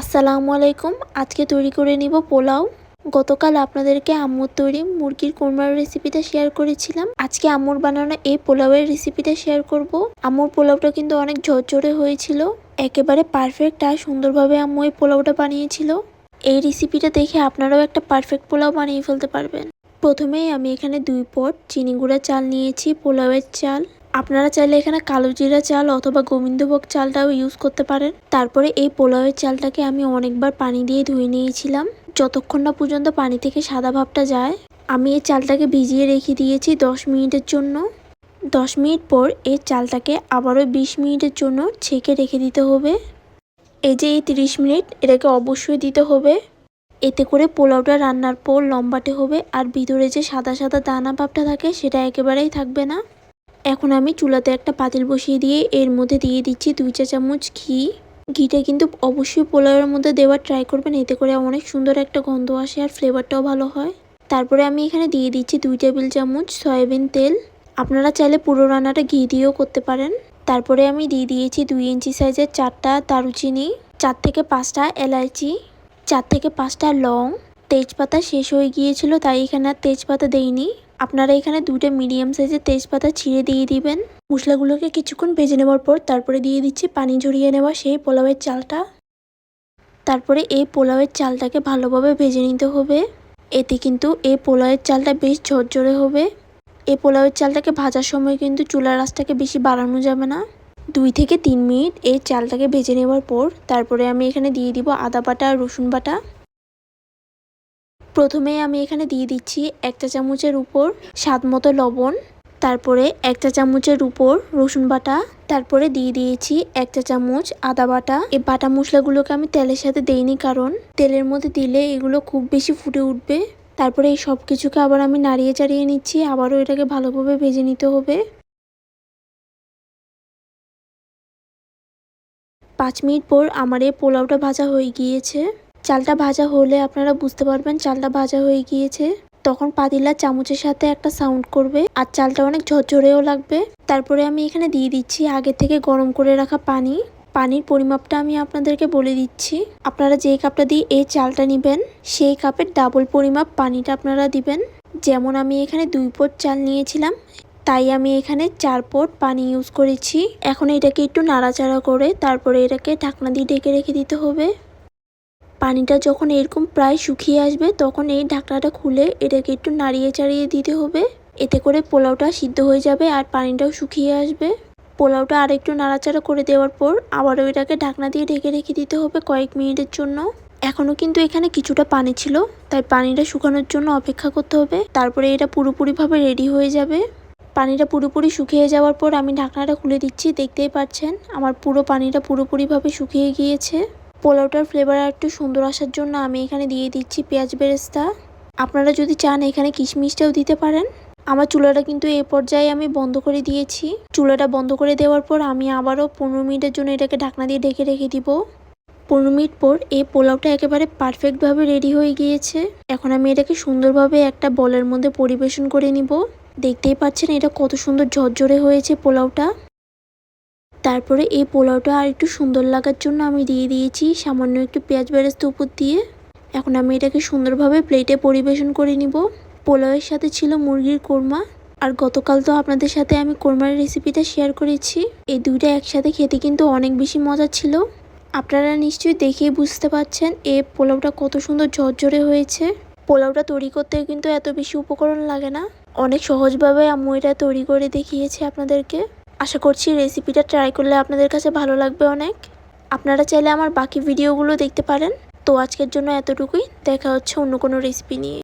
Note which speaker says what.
Speaker 1: আসসালামু আলাইকুম। আজকে তৈরি করে নিব পোলাও। গতকাল আপনাদেরকে আম্মুর তৈরি মুরগির কোরমার রেসিপিটা শেয়ার করেছিলাম। আজকে আম্মুর বানানো এই পোলাওয়ের রেসিপিটা শেয়ার করব। আম্মুর পোলাওটা কিন্তু অনেক ঝরঝরে হয়েছিল। একেবারে পারফেক্ট আর সুন্দরভাবে আম্মু এই পোলাওটা বানিয়েছিল। এই রেসিপিটা দেখে আপনারাও একটা পারফেক্ট পোলাও বানিয়ে ফেলতে পারবেন। প্রথমেই আমি এখানে দুই পট চিনি গুঁড়া চাল নিয়েছি, পোলাওয়ের চাল। আপনারা চাইলে এখানে কালো জিরা চাল অথবা গোবিন্দভোগ চালটাও ইউজ করতে পারেন। তারপরে এই পোলাওয়ের চালটাকে আমি অনেকবার পানি দিয়ে ধুয়ে নিয়েছিলাম। যতক্ষণ না পর্যন্ত পানি থেকে সাদা ভাবটা যায়, আমি এই চালটাকে ভিজিয়ে রেখে দিয়েছি দশ মিনিটের জন্য। দশ মিনিট পর এই চালটাকে আবারও বিশ মিনিটের জন্য ছেঁকে রেখে দিতে হবে। এই যে এই তিরিশ মিনিট, এটাকে অবশ্যই দিতে হবে। এতে করে পোলাওটা রান্নার পর লম্বাটে হবে আর ভিতরে যে সাদা সাদা দানা ভাবটা থাকে, সেটা একেবারেই থাকবে না। এখন আমি চুলাতে একটা পাতিল বসিয়ে দিয়ে এর মধ্যে দিয়ে দিচ্ছি দুই চা চামচ ঘি। ঘিটা কিন্তু অবশ্যই পোলাওয়ের মধ্যে দেওয়ার ট্রাই করবেন, এতে করে অনেক সুন্দর একটা গন্ধ আসে আর ফ্লেভারটাও ভালো হয়। তারপরে আমি এখানে দিয়ে দিচ্ছি দুই টেবিল চামচ সয়াবিন তেল। আপনারা চাইলে পুরো রান্নাটা ঘি দিয়েও করতে পারেন। তারপরে আমি দিয়ে দিয়েছি দুই ইঞ্চি সাইজের চারটা দারুচিনি, চার থেকে পাঁচটা এলাইচি, চার থেকে পাঁচটা লং তেজপাতা শেষ হয়ে গিয়েছিল, তাই এখানে আর তেজপাতা দেইনি। আপনারা এখানে দুটো মিডিয়াম সাইজের তেজপাতা ছিঁড়ে দিয়ে দিবেন। মশলাগুলোকে কিছুক্ষণ ভেজে নেওয়ার পর তারপরে দিয়ে দিচ্ছি পানি ঝরিয়ে নেওয়া সেই পোলাওয়ের চালটা। তারপরে এই পোলাওয়ের চালটাকে ভালোভাবে ভেজে নিতে হবে। এতে কিন্তু এই পোলাওয়ের চালটা বেশ ঝরঝরে হবে। এই পোলাওয়ের চালটাকে ভাজার সময় কিন্তু চুলার আঁচটাকে বেশি বাড়ানো যাবে না। দুই থেকে তিন মিনিট এই চালটাকে ভেজে নেওয়ার পর তারপরে আমি এখানে দিয়ে দিব আদা বাটা আর রসুন বাটা। প্রথমে আমি এখানে দিয়ে দিচ্ছি এক চা চামচের উপর স্বাদ মতো লবণ, তারপরে এক চা চামচের উপর রসুন বাটা, তারপরে দিয়ে দিয়েছি এক চা চামচ আদা বাটা। এই বাটা মশলাগুলোকে আমি তেলের সাথে দেইনি কারণ তেলের মধ্যে দিলে এগুলো খুব বেশি ফুটে উঠবে। তারপরে এই সব কিছুকে আবার আমি নাড়িয়ে চাড়িয়ে নিচ্ছি, আবারও এটাকে ভালোভাবে ভেজে নিতে হবে। পাঁচ মিনিট পর আমার এই পোলাওটা ভাজা হয়ে গিয়েছে। চালটা ভাজা হলে আপনারা বুঝতে পারবেন চালটা ভাজা হয়ে গিয়েছে। তখন পাতিলা চামচের সাথে একটা সাউন্ড করবে আর চালটা অনেক ঝরঝরেও লাগবে। তারপরে আমি এখানে দিয়ে দিচ্ছি আগে থেকে গরম করে রাখা পানি। পানির পরিমাপটা আমি আপনাদেরকে বলে দিচ্ছি। আপনারা যে কাপটা দিয়ে এই চালটা নেবেন, সেই কাপের ডাবল পরিমাপ পানিটা আপনারা দিবেন। যেমন আমি এখানে দুই পট চাল নিয়েছিলাম, তাই আমি এখানে চার পট পানি ইউজ করেছি। এখন এটাকে একটু নাড়াচাড়া করে তারপরে এটাকে ঢাকনা দিয়ে ঢেকে রেখে দিতে হবে। পানিটা যখন এরকম প্রায় শুকিয়ে আসবে, তখন এই ঢাকনাটা খুলে এটাকে একটু নাড়িয়ে চাড়িয়ে দিতে হবে। এতে করে পোলাওটা সিদ্ধ হয়ে যাবে আর পানিটাও শুকিয়ে আসবে। পোলাওটা আর একটু নাড়াচাড়া করে দেওয়ার পর আবারও এটাকে ঢাকনা দিয়ে ঢেকে রেখে দিতে হবে কয়েক মিনিটের জন্য। এখনও কিন্তু এখানে কিছুটা পানি ছিল, তাই পানিটা শুকানোর জন্য অপেক্ষা করতে হবে। তারপরে এটা পুরোপুরিভাবে রেডি হয়ে যাবে। পানিটা পুরোপুরি শুকিয়ে যাওয়ার পর আমি ঢাকনাটা খুলে দিচ্ছি, দেখতেই পাচ্ছেন? আমার পুরো পানিটা পুরোপুরিভাবে শুকিয়ে গিয়েছে। পোলাওটার ফ্লেভার একটু সুন্দর আসার জন্য আমি এখানে দিয়ে দিচ্ছি পেঁয়াজ বেরেস্তা। আপনারা যদি চান এখানে কিশমিশটাও দিতে পারেন। আমার চুলাটা কিন্তু এ পর্যায়ে আমি বন্ধ করে দিয়েছি। চুলাটা বন্ধ করে দেওয়ার পর আমি আবারও পনেরো মিনিটের জন্য এটাকে ঢাকনা দিয়ে ঢেকে রেখে দিব। পনেরো মিনিট পর এই পোলাওটা একেবারে পারফেক্টভাবে রেডি হয়ে গিয়েছে। এখন আমি এটাকে সুন্দরভাবে একটা বলের মধ্যে পরিবেশন করে নিব। দেখতেই পাচ্ছেন এটা কত সুন্দর ঝরঝরে হয়েছে পোলাওটা। তারপরে এই পোলাওটা আর একটু সুন্দর লাগার জন্য আমি দিয়ে দিয়েছি সামান্য একটু পেঁয়াজ বেরেস্তা উপর দিয়ে। এখন আমি এটাকে সুন্দরভাবে প্লেটে পরিবেশন করে নিব। পোলাওয়ের সাথে ছিল মুরগির কোরমা। আর গতকাল তো আপনাদের সাথে আমি কোরমার রেসিপিটা শেয়ার করেছি। এই দুইটা একসাথে খেতে কিন্তু অনেক বেশি মজা ছিল। আপনারা নিশ্চয়ই দেখেই বুঝতে পারছেন এ পোলাওটা কত সুন্দর ঝরঝরে হয়েছে। পোলাওটা তৈরি করতে কিন্তু এত বেশি উপকরণ লাগে না। অনেক সহজভাবে আম্মু এটা তৈরি করে দেখিয়েছে আপনাদেরকে। আশা করছি রেসিপিটা ট্রাই করলে আপনাদের কাছে ভালো লাগবে অনেক। আপনারা চাইলে আমার বাকি ভিডিওগুলো দেখতে পারেন। তো আজকের জন্য এতটুকুই। দেখা হচ্ছে অন্য কোনো রেসিপি নিয়ে।